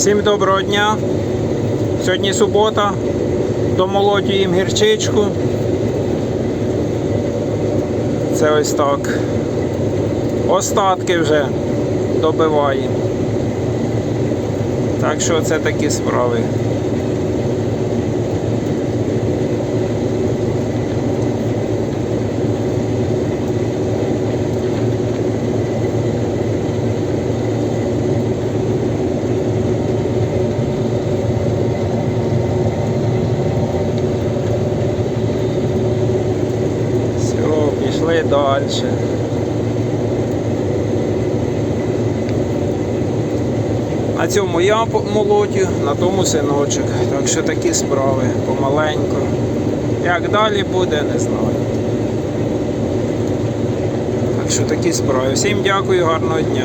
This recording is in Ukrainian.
Всім доброго дня. Сьогодні субота. Домолотюємо гірчичку. Це ось так. Остатки вже добиваємо. Так що це такі справи. Пішли далі. На цьому я молодю на тому синочок. Так що такі справи помаленьку. Як далі буде, не знаю. Так що такі справи. Всім дякую, гарного дня.